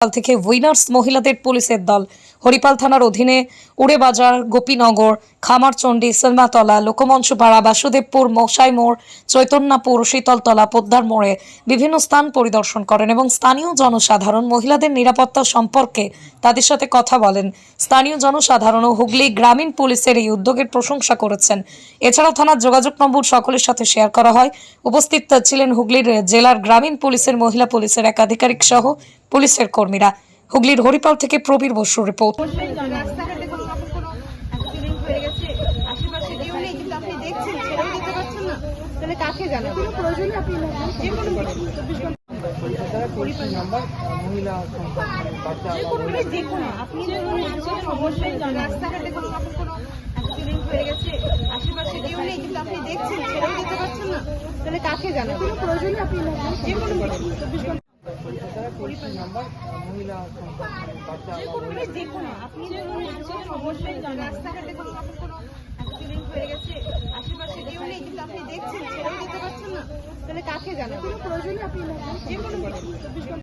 কাল থেকে উইনার্স মহিলাদের পুলিশের দল। হরিপাল থানার অধীনে উড়েবাজার গোপীনগর, খামারচণ্ডী, সেলমাতলা, লোকমঞ্চপাড়া, বাসুদেবপুর, মশাই মোড়, চৈতন্যপুর, শীতলতলা, পোদ্দার মোড়ে বিভিন্ন স্থান পরিদর্শন করেন এবং স্থানীয় জনসাধারণ মহিলাদের নিরাপত্তা সম্পর্কে তাদের সাথে কথা বলেন। স্থানীয় জনসাধারণ ও হুগলি গ্রামীণ পুলিশের এই উদ্যোগের প্রশংসা করেছেন। এছাড়াও থানার যোগাযোগ নম্বর সকলের সাথে শেয়ার করা হয়। উপস্থিত ছিলেন হুগলির জেলার গ্রামীণ পুলিশের মহিলা পুলিশের এক আধিকারিক সহ পুলিশের কর্মীরা। হুগলির হরিপাল থেকে প্রবীর বসুর রিপোর্ট। আশেপাশে কেউ নেই, কিন্তু আপনি দেখছেন ছেড়েও দিতে পারছেন না। তাহলে কাকে জানাবেন? প্রয়োজনে আপনি যে কোনো চব্বিশ ঘণ্টা আশেপাশে কেউ নেই কিন্তু আপনি দেখছেন ছেড়েও দিতে পারছেন না তাহলে কাকে জানেন কোনো প্রয়োজনই আপনি যে কোনো